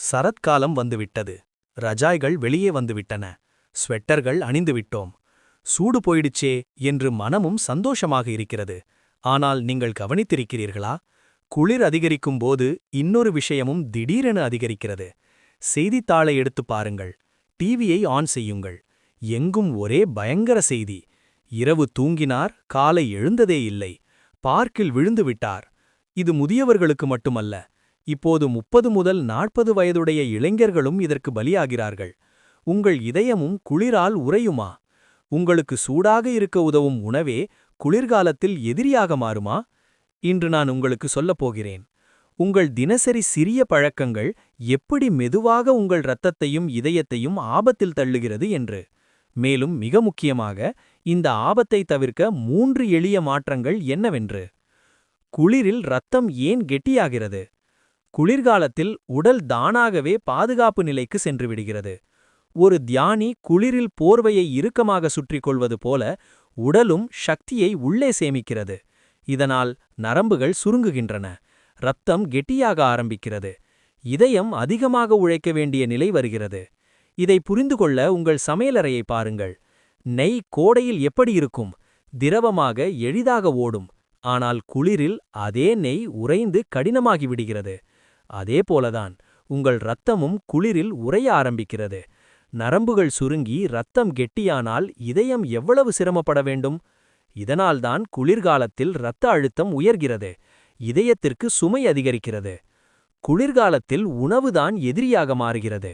சரத்காலம் வந்துவிட்டது. ரஜாய்கள் வெளியே வந்துவிட்டன. ஸ்வெட்டர்கள் அணிந்துவிட்டோம். சூடு போயிடுச்சே என்று மனமும் சந்தோஷமாக இருக்கிறது. ஆனால் நீங்கள் கவனித்திருக்கிறீர்களா? குளிர் அதிகரிக்கும் போது இன்னொரு விஷயமும் திடீரென அதிகரிக்கிறது. செய்தித்தாளை எடுத்துப் பாருங்கள். டிவியை ஆன் செய்யுங்கள். எங்கும் ஒரே பயங்கர செய்தி. இரவு தூங்கினார் காலை எழுந்ததே இல்லை. பார்க்கில் விழுந்து விட்டார். இது முதியவர்களுக்கு மட்டுமல்ல. இப்போது முப்பது முதல் நாற்பது வயதுடைய இளைஞர்களும் இதற்கு பலியாகிறார்கள். உங்கள் இதயமும் குளிரால் உறையுமா? உங்களுக்கு சூடாக இருக்க உதவும் உணவே குளிர்காலத்தில் எதிரியாக மாறுமா? இன்று நான் உங்களுக்கு சொல்லப் போகிறேன். உங்கள் தினசரி சிறிய பழக்கங்கள் எப்படி மெதுவாக உங்கள் இரத்தத்தையும் இதயத்தையும் ஆபத்தில் தள்ளுகிறது என்று. மேலும் மிக முக்கியமாக இந்த ஆபத்தை தவிர்க்க மூன்று எளிய மாற்றங்கள் என்னவென்று. குளிரில் ரத்தம் ஏன் கெட்டியாகிறது? குளிர்காலத்தில் உடல் தானாகவே பாதுகாப்பு நிலைக்கு சென்று விடுகிறது. ஒரு தியானி குளிரில் போர்வையை இறுக்கமாக சுற்றிக் கொள்வது போல உடலும் சக்தியை உள்ளே சேமிக்கிறது. இதனால் நரம்புகள் சுருங்குகின்றன. ரத்தம் கெட்டியாக ஆரம்பிக்கிறது. இதயம் அதிகமாக உழைக்க வேண்டிய நிலை வருகிறது. இதை புரிந்து கொள்ள உங்கள் சமையலறையை பாருங்கள். நெய் கோடையில் எப்படி இருக்கும்? திரவமாக எளிதாக ஓடும். ஆனால் குளிரில் அதே நெய் உறைந்து கடினமாகி விடுகிறது. அதே போலதான் உங்கள் இரத்தமும் குளிரில் உறைய ஆரம்பிக்கிறது. நரம்புகள் சுருங்கி ரத்தம் கெட்டியானால் இதயம் எவ்வளவு சிரமப்பட வேண்டும்? இதனால்தான் குளிர்காலத்தில் இரத்த அழுத்தம் உயர்கிறது இதயத்திற்கு சுமை அதிகரிக்கிறது. குளிர்காலத்தில் உணவுதான் எதிரியாக மாறுகிறது.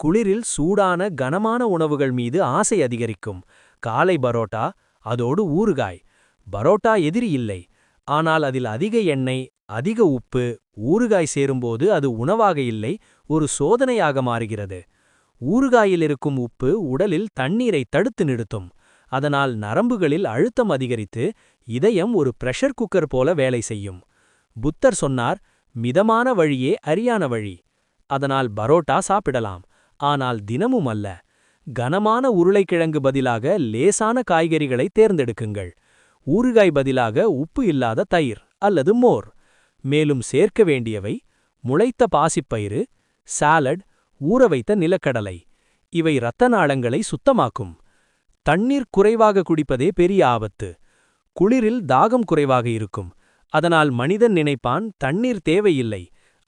குளிரில் சூடான கனமான உணவுகள் மீது ஆசை அதிகரிக்கும். காலை பரோட்டா அதோடு ஊறுகாய். பரோட்டா எதிரி இல்லை ஆனால் அதில் அதிக எண்ணெய் அதிக உப்பு ஊறுகாய் சேரும்போது அது உணவாக இல்லை ஒரு சோதனையாக மாறுகிறது. ஊறுகாயில் இருக்கும் உப்பு உடலில் தண்ணீரை தடுத்து நிறுத்தும். அதனால் நரம்புகளில் அழுத்தம் அதிகரித்து இதயம் ஒரு பிரஷர் குக்கர் போல வேலை செய்யும். புத்தர் சொன்னார் மிதமான வழியே அரியான வழி. அதனால் பரோட்டா சாப்பிடலாம். ஆனால் தினமும் அல்ல. கனமான உருளைக்கிழங்கு பதிலாக லேசான காய்கறிகளை தேர்ந்தெடுக்குங்கள். ஊறுகாய் பதிலாக உப்பு இல்லாத தயிர் அல்லது மோர். மேலும் சேர்க்க வேண்டியவை முளைத்த பாசிப்பயிறு சாலட் ஊற வைத்த நிலக்கடலை. இவை இரத்த நாளங்களை சுத்தமாக்கும். தண்ணீர் குறைவாக குடிப்பதே பெரிய ஆபத்து. குளிரில் தாகம் குறைவாக இருக்கும். அதனால் மனிதன் நினைப்பான் தண்ணீர் தேவையில்லை.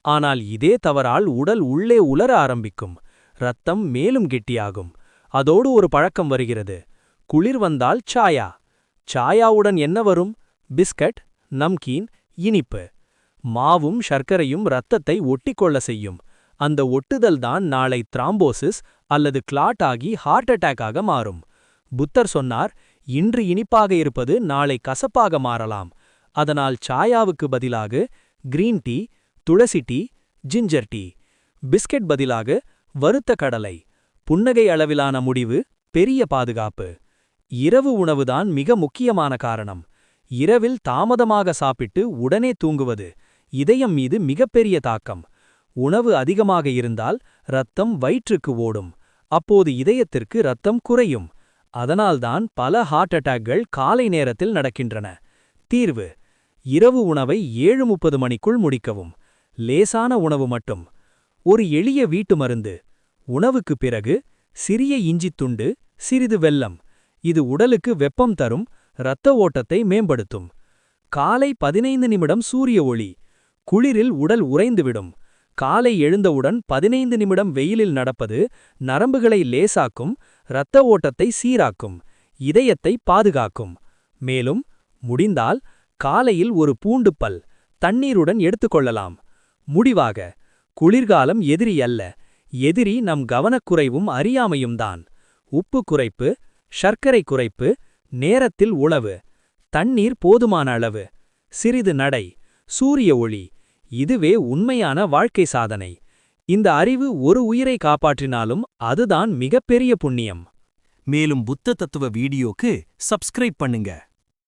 ஆனால் இதே தவறால் உடல் உள்ளே உலர ஆரம்பிக்கும். ரத்தம் மேலும் கெட்டியாகும். அதோடு ஒரு பழக்கம் வருகிறது. குளிர் வந்தால் சாயா. சாயாவுடன் என்ன வரும்? பிஸ்கட் நம்கீன் இனிப்பு. மாவும் சர்க்கரையும் இரத்தத்தை ஒட்டிக்கொள்ள செய்யும். அந்த ஒட்டுதல் தான் நாளை த்ராம்போசிஸ் அல்லது கிளாட் ஆகி ஹார்ட் அட்டாக்காக மாறும். புத்தர் சொன்னார் இன்று இனிப்பாக இருப்பது நாளை கசப்பாக மாறலாம். அதனால் சாயாவுக்கு பதிலாக green tea tulsi tea ginger tea. Biscuit பதிலாக வறுத்த கடலை. புன்னகை அளவிலான முடிவு பெரிய பாதுகாப்பு. இரவு உணவுதான் மிக முக்கியமான காரணம். இரவில் தாமதமாக சாப்பிட்டு உடனே தூங்குவது. இதயம் மீது மிகப்பெரிய தாக்கம். உணவு அதிகமாக இருந்தால் ரத்தம் வயிற்றுக்கு ஓடும். அப்போது இதயத்திற்கு ரத்தம் குறையும். அதனால்தான் பல ஹார்ட் அட்டாக்கள் காலை நேரத்தில் நடக்கின்றன. தீர்வு. இரவு உணவை ஏழு முப்பது மணிக்குள் முடிக்கவும். லேசான உணவு மட்டும். ஒரு எளிய வீட்டு மருந்து. உணவுக்கு பிறகு சிறிய இஞ்சித் துண்டு சிறிது வெல்லம். இது உடலுக்கு வெப்பம் தரும் இரத்த ஓட்டத்தை மேம்படுத்தும். காலை பதினைந்து நிமிடம் சூரிய ஒளி. குளிரில் உடல் உறைந்துவிடும். காலை எழுந்தவுடன் பதினைந்து நிமிடம் வெயிலில் நடப்பது நரம்புகளை லேசாக்கும் இரத்த ஓட்டத்தை சீராக்கும் இதயத்தை பாதுகாக்கும். மேலும் முடிந்தால் காலையில் ஒரு பூண்டு பல் தண்ணீருடன் எடுத்துக்கொள்ளலாம் முடிவாக குளிர்காலம் எதிரி அல்ல. எதிரி நம் கவனக்குறைவும் அறியாமையும்தான் உப்பு குறைப்பு சர்க்கரை குறைப்பு நேரத்தில் உளவு தண்ணீர் போதுமான அளவு சிறிது நடை சூரிய ஒளி இதுவே உண்மையான வாழ்க்கை சாதனை. இந்த அறிவு ஒரு உயிரை காப்பாற்றினாலும் அதுதான் மிகப்பெரிய புண்ணியம். மேலும் புத்த தத்துவ வீடியோக்கு சப்ஸ்கிரைப் பண்ணுங்க.